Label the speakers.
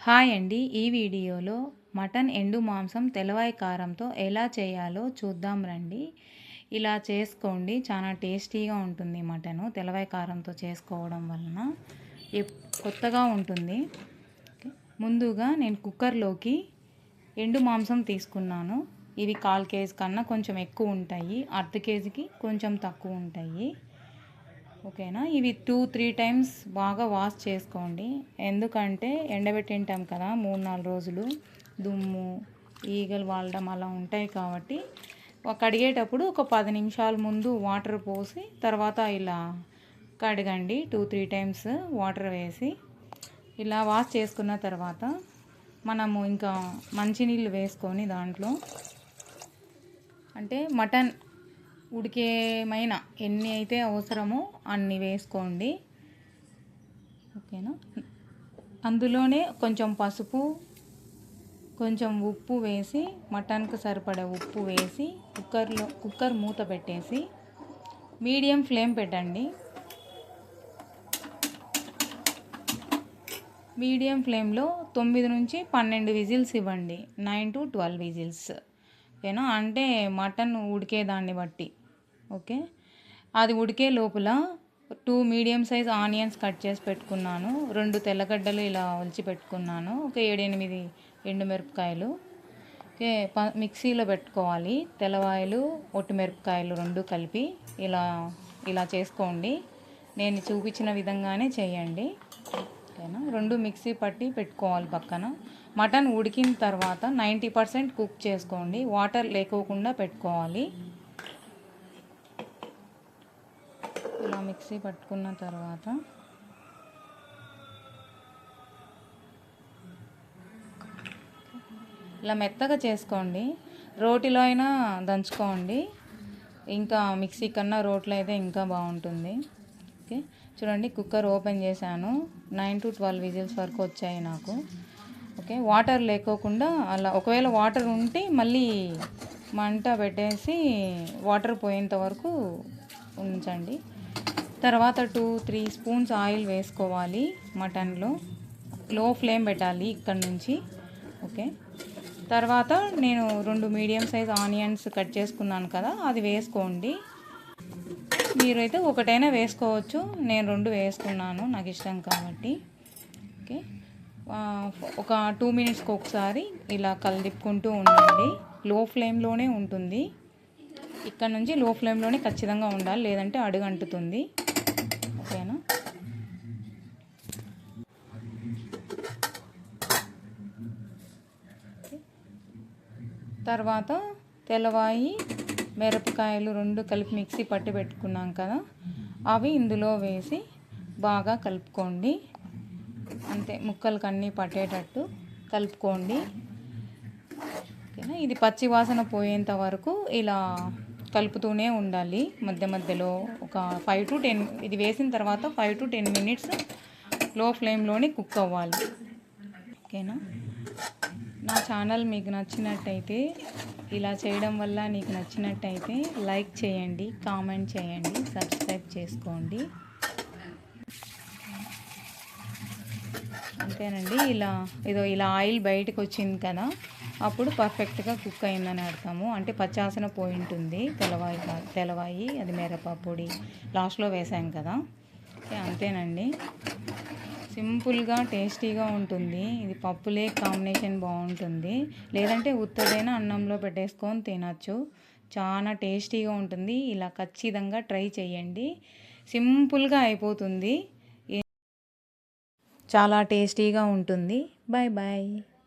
Speaker 1: Hi అండి. ఈ వీడియోలో మటన్ ఎండు మాంసం తెలవాయి కారంతో ఎలా చేయాలో చూద్దాం రండి. ఇలా చేసుకోండి. చాలా టేస్టీగా ఉంటుంది మటను తెలవాయి కారంతో చేసుకోవడం వలన. కొత్తగా ఉంటుంది. ముందుగా నేను కుక్కర్లోకి ఎండు మాంసం తీసుకున్నాను. ఇవి కాల్ కేజీ కన్నా కొంచెం ఎక్కువ ఉంటాయి. అర్ధ కేజీకి కొంచెం తక్కువ ఉంటాయి. ఓకేనా? ఇవి టూ త్రీ టైమ్స్ బాగా వాష్ చేసుకోండి. ఎందుకంటే ఎండబెట్టింటాం కదా మూడు నాలుగు రోజులు. దుమ్ము ఈగలు వాడడం అలా ఉంటాయి కాబట్టి కడిగేటప్పుడు ఒక పది నిమిషాల ముందు వాటర్ పోసి తర్వాత ఇలా కడగండి. టూ త్రీ టైమ్స్ వాటర్ వేసి ఇలా వాష్ చేసుకున్న తర్వాత మనము ఇంకా మంచినీళ్ళు వేసుకొని దాంట్లో అంటే మటన్ ఉడికేమైన ఎన్ని అయితే అవసరమో అన్ని వేసుకోండి. ఓకేనా? అందులోనే కొంచెం పసుపు కొంచెం ఉప్పు వేసి మటన్కి సరిపడే ఉప్పు వేసి కుక్కర్లో కుక్కర్ మూత పెట్టేసి మీడియం ఫ్లేమ్ పెట్టండి. మీడియం ఫ్లేమ్లో తొమ్మిది నుంచి పన్నెండు విజిల్స్ ఇవ్వండి. Nine to twelve whistles. ఓకేనా? అంటే మటన్ ఉడికేదాన్ని బట్టి. ఓకే? అది ఉడికే లోపల two medium size onions cut చేసి పెట్టుకున్నాను. రెండు తెల్లగడ్డలు ఇలా ఒలిచి పెట్టుకున్నాను. ఒక ఏడెనిమిది ఎండుమిరపకాయలు. ఓకే? ప మిక్సీలో పెట్టుకోవాలి. తెల్లవాయలు ఒట్టిమిరపకాయలు రెండు కలిపి ఇలా ఇలా చేసుకోండి. నేను చూపించిన విధంగానే చేయండి. ఓకేనా? రెండు మిక్సీ పట్టి పెట్టుకోవాలి పక్కన. మటన్ ఉడికిన తర్వాత నైంటీ పర్సెంట్ కుక్ చేసుకోండి. వాటర్ లేకోకుండా పెట్టుకోవాలి ఇలా మిక్సీ పట్టుకున్న తర్వాత ఇలా మెత్తగా చేసుకోండి. రోటిలో అయినా దంచుకోండి. ఇంకా మిక్సీ కన్నా రోట్లో అయితే ఇంకా బాగుంటుంది. ఓకే. చూడండి కుక్కర్ ఓపెన్ చేశాను. నైన్ టు ట్వెల్వ్ విజిల్స్ వరకు వచ్చాయి నాకు. ఓకే. వాటర్ లేకోకుండా అలా ఒకవేళ వాటర్ ఉంటే మళ్ళీ మంట పెట్టేసి వాటర్ పోయేంత వరకు ఉంచండి. తర్వాత టూ త్రీ స్పూన్స్ ఆయిల్ వేసుకోవాలి మటన్లో. లో ఫ్లేమ్ పెట్టాలి ఇక్కడ నుంచి. ఓకే. తర్వాత నేను రెండు మీడియం సైజ్ ఆనియన్స్ కట్ చేసుకున్నాను కదా అది వేసుకోండి. మీరైతే ఒకటైనా వేసుకోవచ్చు. నేను రెండు వేసుకున్నాను నాకు ఇష్టం కాబట్టి. ఓకే. ఒక టూ మినిట్స్కి ఒకసారి ఇలా కలిపుకుంటూ ఉండండి. లో ఫ్లేమ్లోనే ఉంటుంది. ఇక్కడ నుంచి లో ఫ్లేమ్లోనే ఖచ్చితంగా ఉండాలి లేదంటే అడుగు అంటుతుంది ఓకేనా తర్వాత తెల్లవాయి మిరపకాయలు రెండు కలిపి మిక్సీ పట్టి పెట్టుకున్నాం కదా. అవి ఇందులో వేసి బాగా కలుపుకోండి. అంతే ముక్కలకు అన్నీ పట్టేటట్టు కలుపుకోండి. ఓకేనా? ఇది పచ్చి వాసన పోయేంత వరకు ఇలా కలుపుతూనే ఉండాలి. మధ్య మధ్యలో ఒక ఫైవ్ టు టెన్ ఇది వేసిన తర్వాత ఫైవ్ టు టెన్ మినిట్స్లో ఫ్లేమ్లోనే కుక్ అవ్వాలి. ఓకేనా? నా ఛానల్ మీకు నచ్చినట్టయితే ఇలా చేయడం వల్ల నీకు నచ్చినట్టయితే లైక్ చేయండి కామెంట్ చేయండి సబ్స్క్రైబ్ చేసుకోండి. అంతేనండి ఇలా ఏదో ఇలా ఆయిల్ బయటకు వచ్చింది కదా అప్పుడు పర్ఫెక్ట్గా కుక్ అయిందని అర్థము. అంటే పచ్చాసన పోయి ఉంటుంది తెల్లవాయి తెల్లవాయి అది మిరప పొడి లాస్ట్లో వేసాం కదా. అంతేనండి. సింపుల్గా టేస్టీగా ఉంటుంది. ఇది పప్పులే కాంబినేషన్ బాగుంటుంది. లేదంటే ఉత్తదైనా అన్నంలో పెట్టేసుకొని తినచ్చు. చాలా టేస్టీగా ఉంటుంది. ఇలా ఖచ్చితంగా ట్రై చేయండి. సింపుల్గా అయిపోతుంది. చాలా టేస్టీగా ఉంటుంది. Bye bye